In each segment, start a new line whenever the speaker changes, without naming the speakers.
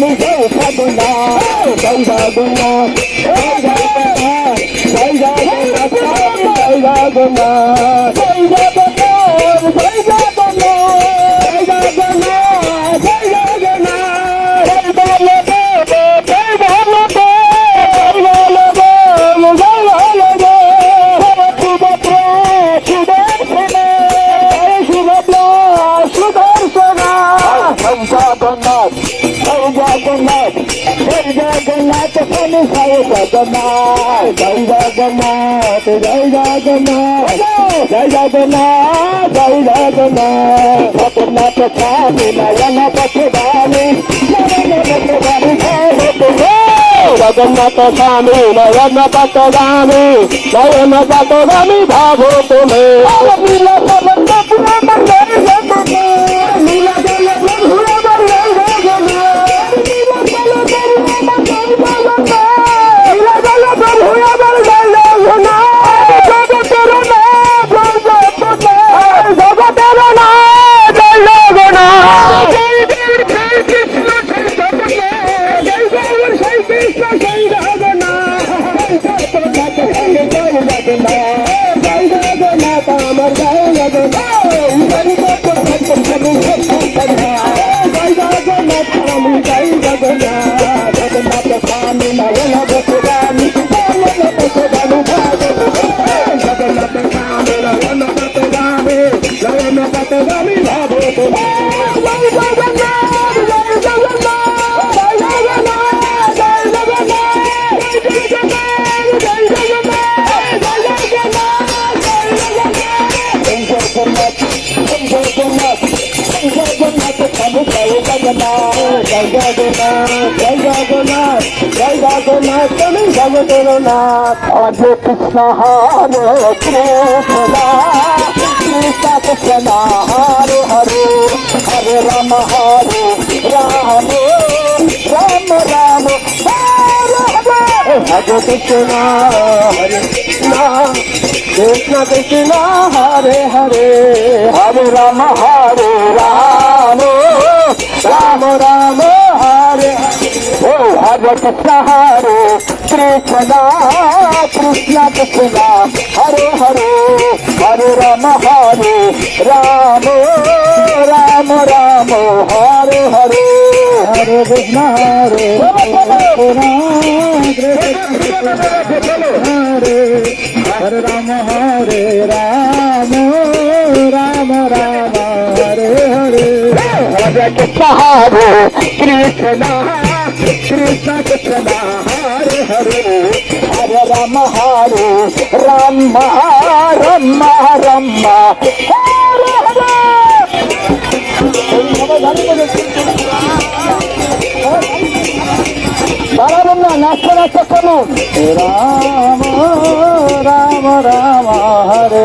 mình kêu phát bùn đà Trong giờ bùn đà Trong giờ bùn đà Trong giờ bùn đà Trong giờ bùn đà Trong giờ bùn đà ಮಾತ ಮನೆ ಸಾಗನ ಗಂಗಾಗನ ಜೈಗಾಗನ ಜೈಗಾಗನ ಜೈಗಾಗನ ಸಪನ ಪ್ರಸಾದಿ ನಯನ ಪಥದಾನಿ ಜಗನ್ನಾಥ ಸ್ವಾಮಿ ನಯನ ಪಥದಾನಿ ನಯನ ಪಥದಾನಿ ಭಾವೋ ತುಮೇ ভোলানাথ হরে কৃষ্ণ হরে কৃষ্ণা কৃষ্ণ কৃষ্ণ হরে হরে হরে রাম হরে রাম রাম রাম হরে কৃষ্ণ হরে কৃষ্ণ কৃষ্ণ হরে হরে হরে রাম হরে রাম রাম রাম भगत सहारे कृष्णा कृष्णा कृष्णा हरे हरे हरे राम हरे राम राम राम हरे हरे हरे कृष्ण हरे हरे हरे राम हरे राम राम राम हरे हरे भगत सहारे कृष्णा కృష్ణ కృష్ణ హరే హరే హర రమ హరే రమ రమ రమ బలరున్న నష్ట నష్టము రామ రామ రామ హరే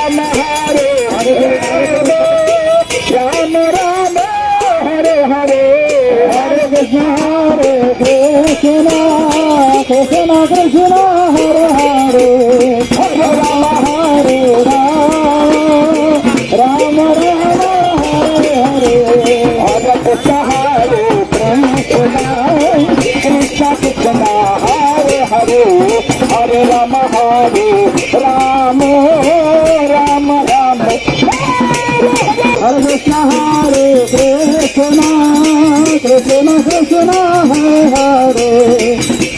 我哥俩。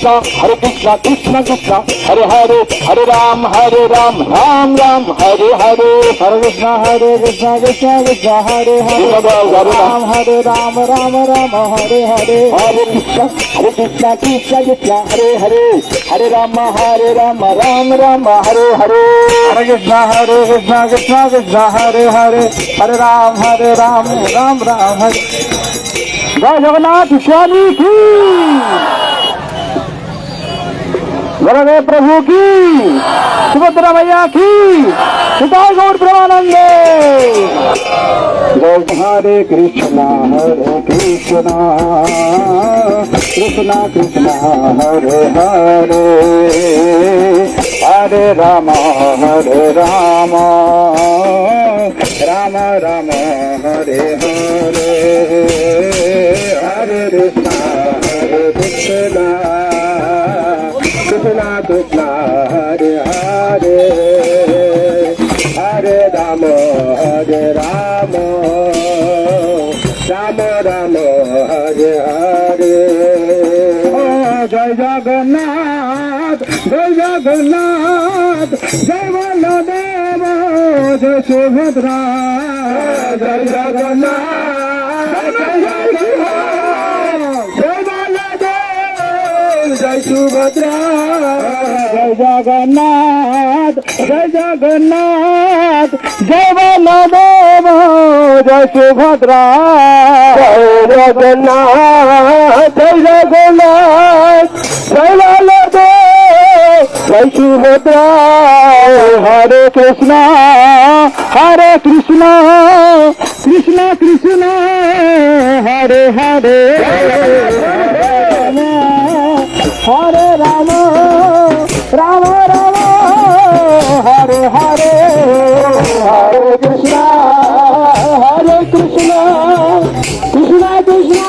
కృష్ణ హరే కృష్ణ కృష్ణ కృష్ణ హరే హరే హరే రామ హరే రామ రామ రామ హరే హరే హరే కృష్ణ హరే కృష్ణ కృష్ణ కృష్ణ హరే హరే రామ హరే రామ రామ రామ హరే హరే హరే కృష్ణ హరే కృష్ణ కృష్ణ కృష్ణ హరే హరే హరే రామ హరే రామ రామ రామ హరే హరే హరే కృష్ణ హరే కృష్ణ కృష్ణ కృష్ణ హరే హరే హరే రామ హరే రామ రాम राम हरे जय जगन्नाथ स्वामी बोलोगे प्रभु की सुभद्रा मैया की सीताय गौर प्रमानंदे जय हरे कृष्णा हरे कृष्णा कृष्णा कृष्णा हरे हरे हरे राम हरे राम राम राम हरे हरे हरे कृष्णा हरे कृष्णा রাধা কৃষ্ণ হরে হরে হরে রাম হরে রাম রাম রাম হরে হরে জয় জগন্নাথ জয় জগন্নাথ জয় বলদেব জয় সুভদ্রা জয় জগন্নাথ जय सुभद्रा जय जगन्नाथ जय जगन्नाथ जय बलदेव जय सुभद्रा जय जगन्नाथ जय जगन्नाथ जय बलदेव जय सुभद्रा हरे कृष्णा हरे कृष्णा कृष्णा कृष्णा हरे हरे হরে রাম রাম রাম হরে হরে হরে কৃষ্ণ হরে কৃষ্ণ কৃষ্ণ কৃষ্ণ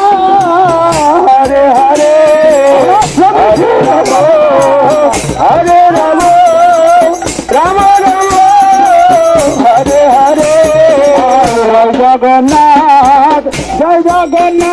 হরে হরে হরে রাম হরে রাম রাম রাম হরে হরে জগন্নাথ জয় জগন্নাথ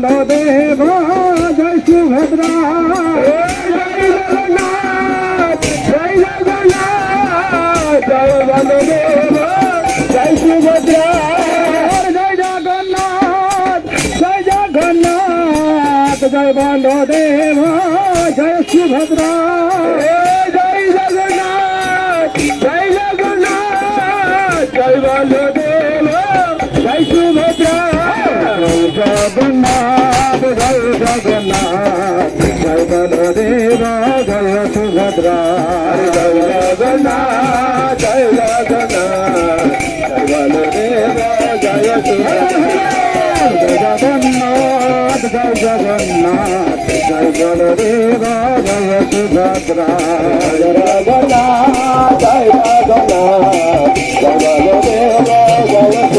जय सुभद्रा जय जगन्नाथ जय जगन्नाथ जय जय सुभद्रा जय जगन्नाथ जय जगन्नाथ जय जय सुभद्रा గల సుభద్రా జయ జయ జగన్నాథ్ జయ జగన్నాథ్ జయ బలదేవా జయ సుభద్రా జయ జగన్నాథ్ జయ జగన్నాథ్ జయ బలదేవా జయ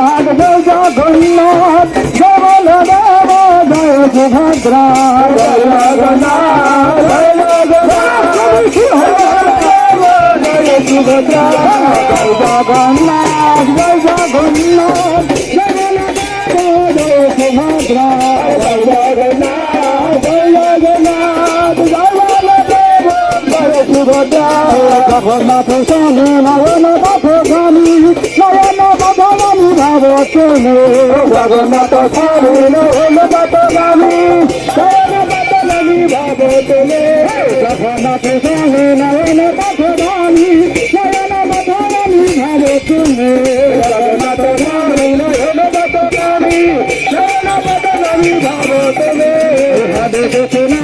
জগন্নাথ কেবল দেব জয় সুভদ্রা জয় জগন্নাথ জয় জগন্নাথ জয় সুভদ্রা জয় জগন্নাথ জয় জগন্নাথ জয় সুভদ্রা জয় জগন্নাথ জয় জগন্নাথ জয় সুভদ্রা জগন্নাথ স্বামী নয়নাথ স্বামী নয়নাথ বচনে জগন্নাথ স্বামীন অনুগত নামি জগন্নাথ নামি ভবতলে জগন্নাথ স্বামী নয়ন পথ নামি নয়ন পথ নামি ভবতলে জগন্নাথ স্বামী নয়ন পথ নামি নয়ন পথ নামি ভবতলে ভবে সুনা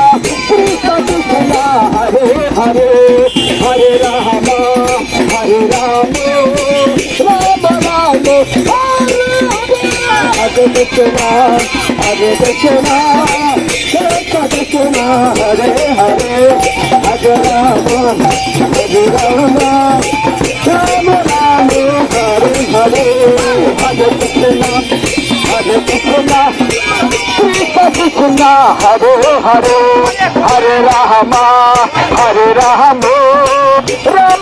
আগে দেখে না আগে দেখে না দেখে না হরে হরে আগে রাম হরে রাম রাম রাম হরে হরে আগে দেখে না আগে দেখে না কৃষ্ণা হরে হরে হরে রাম হরে রাম রাম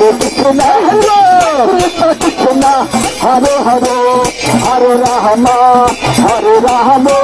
বলে কিছু না হলো কিছু না হরো হরো হরো রাহমা হরো রাহমা